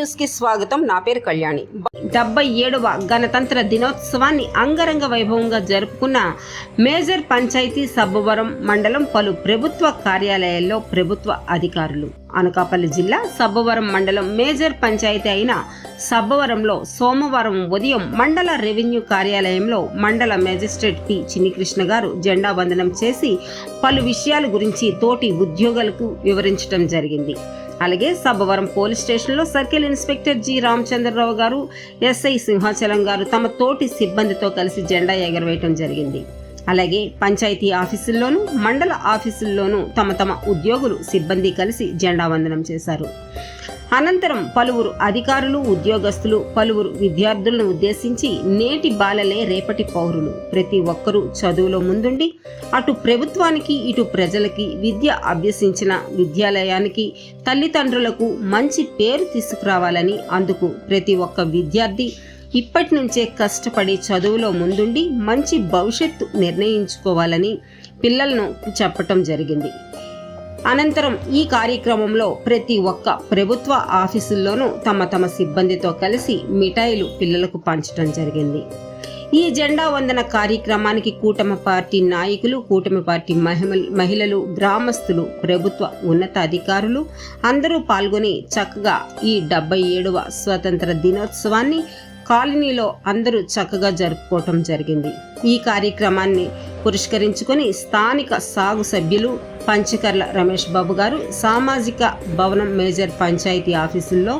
న్యూస్కి స్వాగతం. నా పేరు కళ్యాణి. డెబ్బై ఏడవ గణతంత్ర దినోత్సవాన్ని అంగరంగ వైభవంగా జరుపుకున్న మేజర్ పంచాయతీ సబ్బవరం మండలం పలు ప్రభుత్వ కార్యాలయాల్లో ప్రభుత్వ అధికారులు. అనకాపల్లి జిల్లా సబ్బవరం మండలం మేజర్ పంచాయతీ అయిన సబ్బవరంలో సోమవారం ఉదయం మండల రెవెన్యూ కార్యాలయంలో మండల మేజిస్ట్రేట్ పి. చిన్నికృష్ణ గారు జెండా వందనం చేసి పలు విషయాల గురించి తోటి ఉద్యోగులకు వివరించడం జరిగింది. అలాగే సబ్బవరం పోలీస్ స్టేషన్లో సర్కిల్ ఇన్స్పెక్టర్ జి రామచంద్రరావు గారు ఎస్ఐ సింహాచలం గారు తమ తోటి సిబ్బందితో కలిసి జెండా ఎగరవేయటం జరిగింది. అలాగే పంచాయతీ ఆఫీసుల్లోనూ మండల ఆఫీసుల్లోనూ తమ తమ ఉద్యోగులు సిబ్బంది కలిసి జెండా వందనం చేశారు. అనంతరం పలువురు అధికారులు ఉద్యోగస్తులు పలువురు విద్యార్థులను ఉద్దేశించి నేటి బాలలే రేపటి పౌరులు. ప్రతి ఒక్కరూ చదువులో ముందుండి అటు ప్రభుత్వానికి ఇటు ప్రజలకి విద్య అభ్యసించిన విద్యాలయానికి తల్లిదండ్రులకు మంచి పేరు తీసుకురావాలని అందుకు ప్రతి ఒక్క విద్యార్థి ఇప్పటి నుంచే కష్టపడి చదువులో ముందుండి మంచి భవిష్యత్తు నిర్ణయించుకోవాలని పిల్లలను చెప్పటం జరిగింది. అనంతరం ఈ కార్యక్రమంలో ప్రతి ఒక్క ప్రభుత్వ ఆఫీసుల్లోనూ తమ తమ సిబ్బందితో కలిసి మిఠాయిలు పిల్లలకు పంచడం జరిగింది. ఈ జెండా వందన కార్యక్రమానికి కూటమి పార్టీ నాయకులు కూటమి పార్టీ మహిళలు గ్రామస్తులు ప్రభుత్వ ఉన్నతాధికారులు అందరూ పాల్గొని చక్కగా ఈ డెబ్బై ఏడవ స్వతంత్ర దినోత్సవాన్ని కాలనీలో అందరూ చక్కగా జరుపుకోవటం జరిగింది. ఈ కార్యక్రమాన్ని పురస్కరించుకొని స్థానిక సాగు సభ్యులు పంచకర్ల రమేష్ బాబు గారు సామాజిక భవనం మేజర్ పంచాయతీ ఆఫీసుల్లో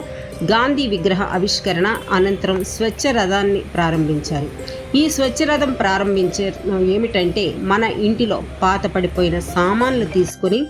గాంధీ విగ్రహ ఆవిష్కరణ అనంతరం స్వచ్ఛ రథాన్ని ప్రారంభించారు. ఈ స్వచ్ఛ రథం ప్రారంభించే ఏమిటంటే మన ఇంటిలో పాత పడిపోయిన సామాన్లు తీసుకొని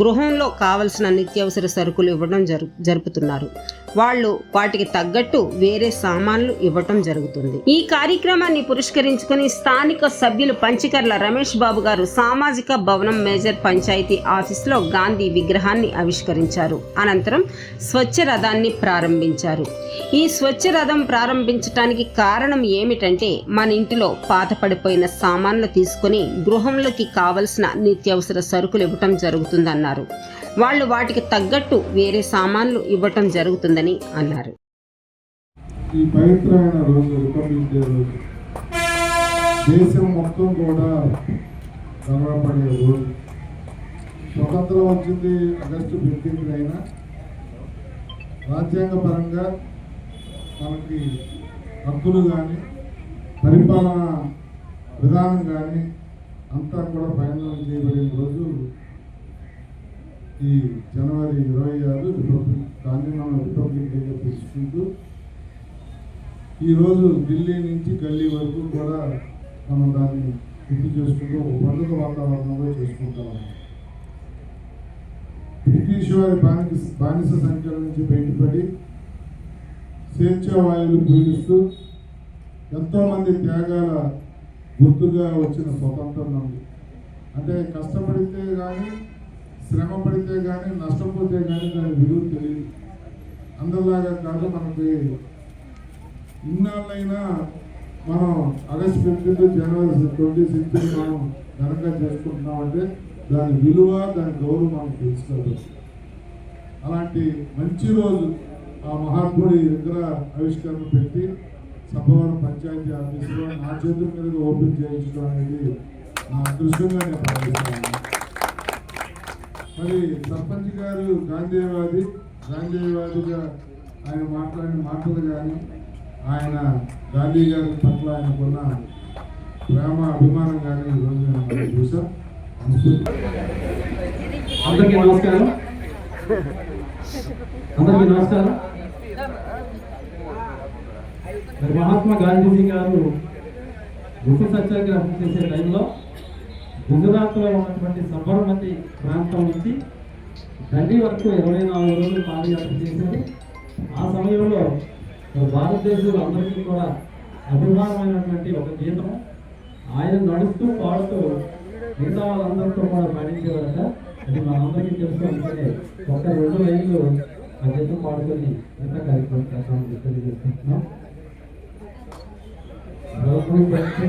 గృహంలో కావలసిన నిత్యావసర సరుకులు ఇవ్వడం జరు జరుపుతున్నారు. వాళ్ళు వాటికి తగ్గట్టు వేరే సామాన్లు ఇవ్వటం జరుగుతుంది. ఈ కార్యక్రమాన్ని పురస్కరించుకొని స్థానిక సభ్యులు పంచకర్ల రమేష్ బాబు గారు సామాజిక భవనం మేజర్ పంచాయతీ ఆఫీస్లో గాంధీ విగ్రహాన్ని ఆవిష్కరించారు. అనంతరం స్వచ్ఛ రథాన్ని ప్రారంభించారు. ఈ స్వచ్ఛ రథం ప్రారంభించడానికి కారణం ఏమిటంటే మన ఇంటిలో పాత పడిపోయిన సామాన్లు తీసుకొని గృహంలోకి కావలసిన నిత్యావసర సరుకులు ఇవ్వటం జరుగుతుందన్నారు. అన్నారు. వాళ్ళు వాటికి తగ్గట్టు వేరే సామాన్లు ఇవ్వటం జరుగుతుందని అన్నారు. ఈ పవిత్రమైన రోజు రిపబ్లిక్ డే రోజు దేశం మొత్తం కూడా గర్వపడే రోజు. స్వతంత్రం వచ్చింది ఆగస్టు ఫిఫ్టీన్త్ అయినా రాజ్యాంగపరంగా మనకి హక్కులు కానీ పరిపాలన విధానం కానీ అంతా కూడా ఫైనల్ చేయబడిన రోజు ఈ జనవరి ఇరవై ఆరు రిపబ్లిక్ దాన్ని మనం రిపబ్లిక్ డేగా తెలుసుకుంటూ ఈరోజు ఢిల్లీ నుంచి గల్లీ వరకు కూడా మనం దాన్ని గుర్తు చేసుకుంటూ ఒక పండుగ వాతావరణంలో చేసుకుంటాం బ్రిటిష్ వారి బానిస బానిస సంఖ్యల నుంచి బయటపడి స్వేచ్ఛ వాయువులు పీలుస్తూ ఎంతోమంది త్యాగాల గుర్తుగా వచ్చిన స్వతంత్రం ఉంది. అంటే కష్టపడితే కానీ శ్రమ పడితే కానీ నష్టపోతే కానీ దాని విలువ తెలియదు. అందరిలాగా కాదు మనకి ఇన్నాళ్ళైనా మనం August fifteenth January twenty sixth మనం ఘనంగా చేసుకుంటున్నామంటే దాని విలువ దాని గౌరవం మనం తెలుసు అలాంటి మంచి రోజు ఆ మహాత్ముడి దగ్గర ఆవిష్కరణ పెట్టి సభవరం పంచాయతీ ఆఫీసులో నా చేతుల మీదుగా ఓపెన్ చేయించడం అనేది నా అదృష్టంగా నేను భావిస్తున్నాను. మరి సర్పంచ్ గారు గాంధీవాది గాంధీవాదిగా ఆయన మాట్లాడిన మాటలు కానీ ఆయన గాంధీ గారి పట్ల ఆయనకున్న ప్రేమ అభిమానం కానీ ఈరోజు నేను చూసాం. అందరికీ నమస్కారం. అందరికీ నమస్కారం. మహాత్మా గాంధీజీ గారు ఉప్పు సత్యాగ్రహం చేసే టైంలో గుజరాత్లో ఉన్నటువంటి సబర్మతి ప్రాంతం నుంచి దండి వరకు ఇరవై నాలుగు రోజులు పాదయాత్ర చేశారు. ఆ సమయంలో భారతదేశంలో అందరికీ కూడా అభిమానమైనటువంటి ఒక గీతం ఆయన నడుస్తూ పాడుతూ మిగతా వాళ్ళందరితో కూడా పాడించేవారట. అది మనందరికీ తెలుసు అందుకనే ఒక రెండు లైన్లు ఆ గీతం పాడుకొని మిగతా కార్యక్రమం చేస్తామని తెలియజేస్తున్నాం రఘుపతి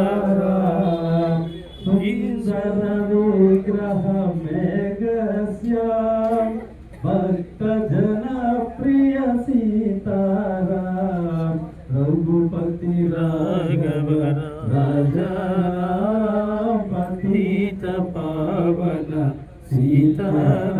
రాజా రామ పతిత పతిత పావన సీతారామ